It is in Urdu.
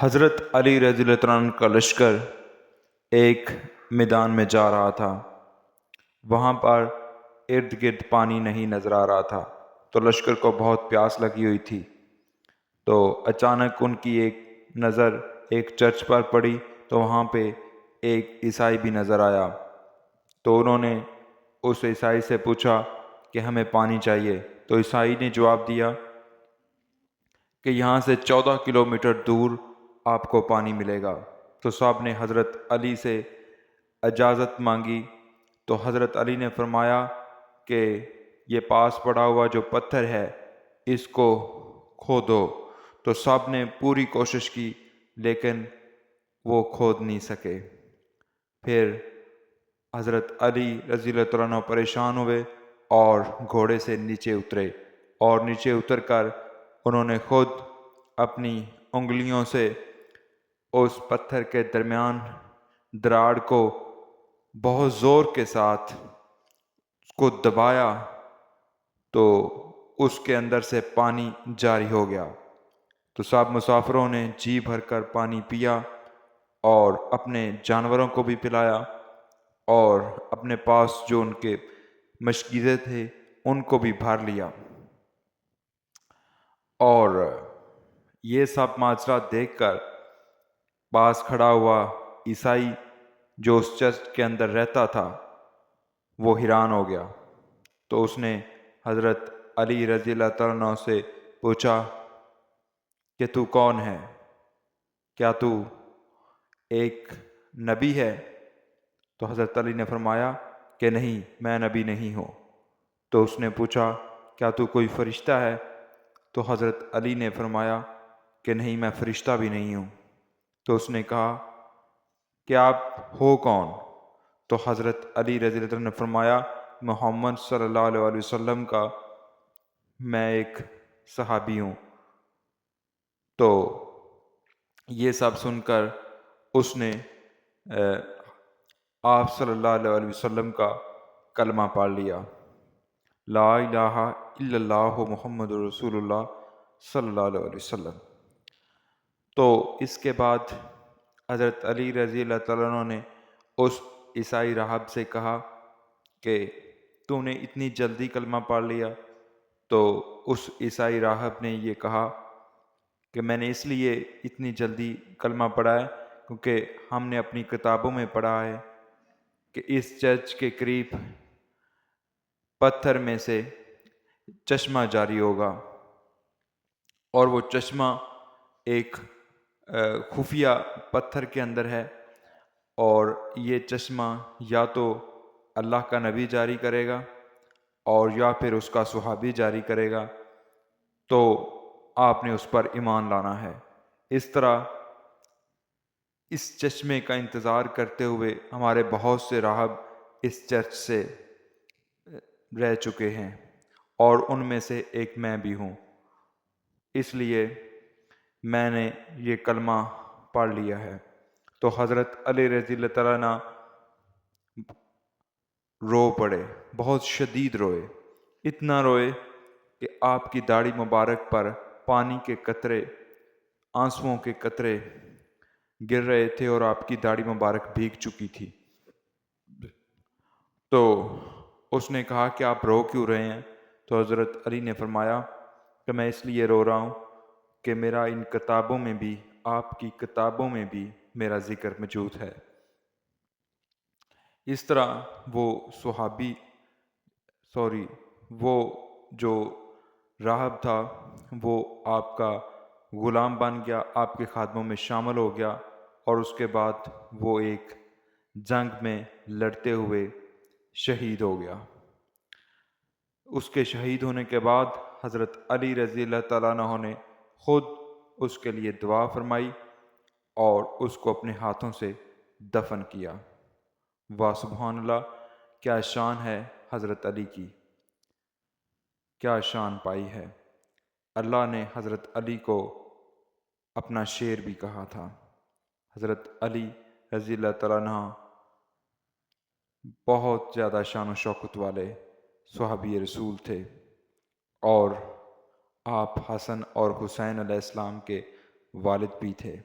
حضرت علی رضی اللہ عنہ کا لشکر ایک میدان میں جا رہا تھا۔ وہاں پر ارد گرد پانی نہیں نظر آ رہا تھا۔ تو لشکر کو بہت پیاس لگی ہوئی تھی۔ تو اچانک ان کی ایک نظر ایک چرچ پر پڑی۔ تو وہاں پہ ایک عیسائی بھی نظر آیا۔ تو انہوں نے اس عیسائی سے پوچھا کہ ہمیں پانی چاہیے۔ تو عیسائی نے جواب دیا کہ یہاں سے چودہ کلومیٹر دور آپ کو پانی ملے گا۔ تو صاحب نے حضرت علی سے اجازت مانگی۔ تو حضرت علی نے فرمایا کہ یہ پاس پڑا ہوا جو پتھر ہے، اس کو کھودو تو صاحب نے پوری کوشش کی، لیکن وہ کھود نہیں سکے۔ پھر حضرت علی رضی اللہ عنہ پریشان ہوئے اور گھوڑے سے نیچے اترے۔ اور نیچے اتر کر انہوں نے خود اپنی انگلیوں سے اس پتھر کے درمیان دراڑ کو بہت زور کے ساتھ اس کو دبایا تو اس کے اندر سے پانی جاری ہو گیا۔ تو سب مسافروں نے جی بھر کر پانی پیا اور اپنے جانوروں کو بھی پلایا اور اپنے پاس جو ان کے مشکیزیں تھے ان کو بھی بھر لیا۔ اور یہ سب ماجرہ دیکھ کر پاس کھڑا ہوا عیسائی جو اس چرچ کے اندر رہتا تھا، وہ حیران ہو گیا۔ تو اس نے حضرت علی رضی اللہ عنہ سے پوچھا کہ تو کون ہے؟ کیا تو ایک نبی ہے؟ تو حضرت علی نے فرمایا کہ نہیں، میں نبی نہیں ہوں۔ تو اس نے پوچھا، کیا تو کوئی فرشتہ ہے؟ تو حضرت علی نے فرمایا کہ نہیں، میں فرشتہ بھی نہیں ہوں۔ تو اس نے کہا، کہ آپ ہو کون؟ تو حضرت علی رضی اللہ نے فرمایا، محمد صلی اللہ علیہ وسلم کا میں ایک صحابی ہوں. تو یہ سب سن کر اس نے آپ صلی اللہ علیہ وسلم کا کلمہ پڑھ لیا۔ لا الہ الا اللہ محمد رسول اللہ صلی اللہ علیہ وسلم۔ تو اس کے بعد حضرت علی رضی اللہ تعالیٰ عنہ نے اس عیسائی راہب سے کہا کہ تو نے اتنی جلدی کلمہ پڑھ لیا تو اس عیسائی راہب نے یہ کہا کہ میں نے اس لیے اتنی جلدی کلمہ پڑھا ہے کیونکہ ہم نے اپنی کتابوں میں پڑھا ہے کہ اس چرچ کے قریب پتھر میں سے چشمہ جاری ہوگا اور وہ چشمہ ایک خفیہ پتھر کے اندر ہے اور یہ چشمہ یا تو اللہ کا نبی جاری کرے گا اور یا پھر اس کا صحابی جاری کرے گا، تو آپ نے اس پر ایمان لانا ہے۔ اس طرح اس چشمے کا انتظار کرتے ہوئے ہمارے بہت سے راہب اس چرچ سے رہ چکے ہیں اور ان میں سے ایک میں بھی ہوں۔ اس لیے میں نے یہ کلمہ پڑھ لیا ہے۔ تو حضرت علی رضی اللہ تعالیٰ نے رو پڑے، بہت شدید روئے۔ اتنا روئے کہ آپ کی داڑھی مبارک پر پانی کے قطرے، آنسوؤں کے قطرے گر رہے تھے اور آپ کی داڑھی مبارک بھیگ چکی تھی۔ تو اس نے کہا کہ آپ رو کیوں رہے ہیں؟ تو حضرت علی نے فرمایا کہ میں اس لیے رو رہا ہوں کہ میرا ان کتابوں میں بھی، آپ کی کتابوں میں بھی میرا ذکر موجود ہے۔ اس طرح وہ صحابی، سوری، وہ جو راہب تھا، وہ آپ کا غلام بن گیا، آپ کے خادموں میں شامل ہو گیا اور اس کے بعد وہ ایک جنگ میں لڑتے ہوئے شہید ہو گیا۔ اس کے شہید ہونے کے بعد حضرت علی رضی اللہ تعالیٰ عنہ نے خود اس کے لیے دعا فرمائی اور اس کو اپنے ہاتھوں سے دفن کیا۔ واہ، سبحان اللہ، کیا شان ہے حضرت علی کی۔ کیا شان پائی ہے۔ اللہ نے حضرت علی کو اپنا شعر بھی کہا تھا۔ حضرت علی رضی اللہ تعالیٰ عنہ بہت زیادہ شان و شوقت والے صحابی رسول تھے اور آپ حسن اور حسین علیہ السلام کے والد بھی تھے۔